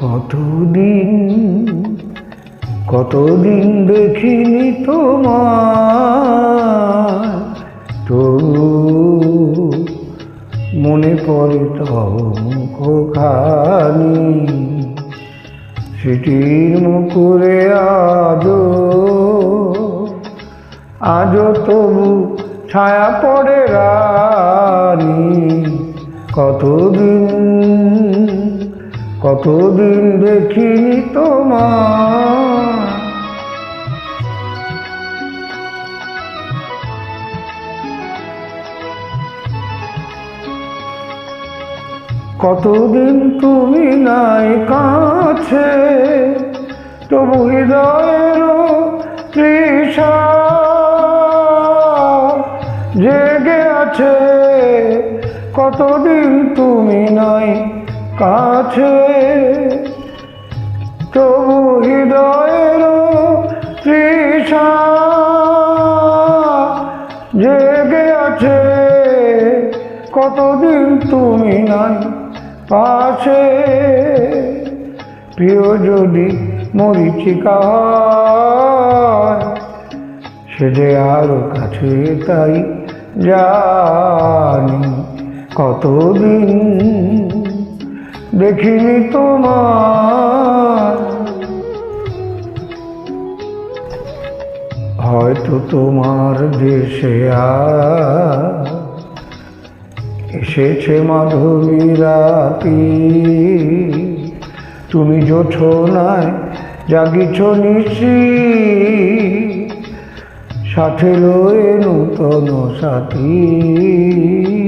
কতদিন কতদিন দেখিনি তোমার? তো মনে পড়ে তমুখানি সিটির মুকুরে আজো আজও তবু ছায়া পড়ে রানী। কতদিন কতদিন দেখিনি তোমার কতদিন তুমি নাই কাছে তবু হৃদয়ের তৃষা জেগে আছে। কতদিন তুমি কাছে, তবু হৃদয়ের তৃষা জেগে আছে। কতদিন তুমি নাই পাশে? প্রিয় যদি মরিচিকা সে যে আরও কাছে তাই জানি কতদিন দেখিনি তোমার। হয়তো তোমার দেশে এসেছে মাধবী রাতি। তুমি জোছনায় জাগিছ নিশি। সাথে লয়ে নূতন সাথী।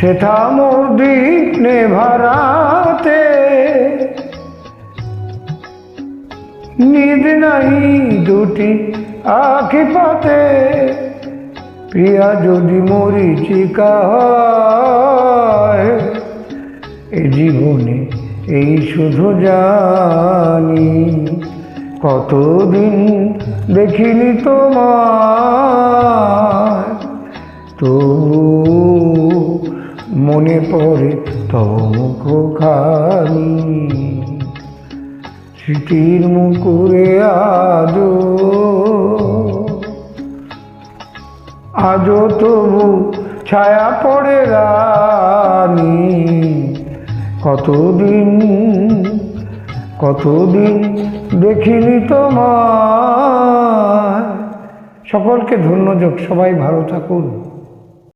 সেটা মোর দিক নেভারাতে। নিদ নাই দুটি আখি পাতে। প্রিয়া যদি মরিচিকা হয়, এ জীবনে এই শুধু জানি। কতদিন দেখিনি তোমার তবু মনে পড়ে তমুখ খানি। স্মৃতির মুকুরে আজো আজও তবু ছায়া পড়ে রানী। কতদিন কতদিন দেখিনি তোমার সকলকে ধন্যযোগ সবাই ভালো থাকুন।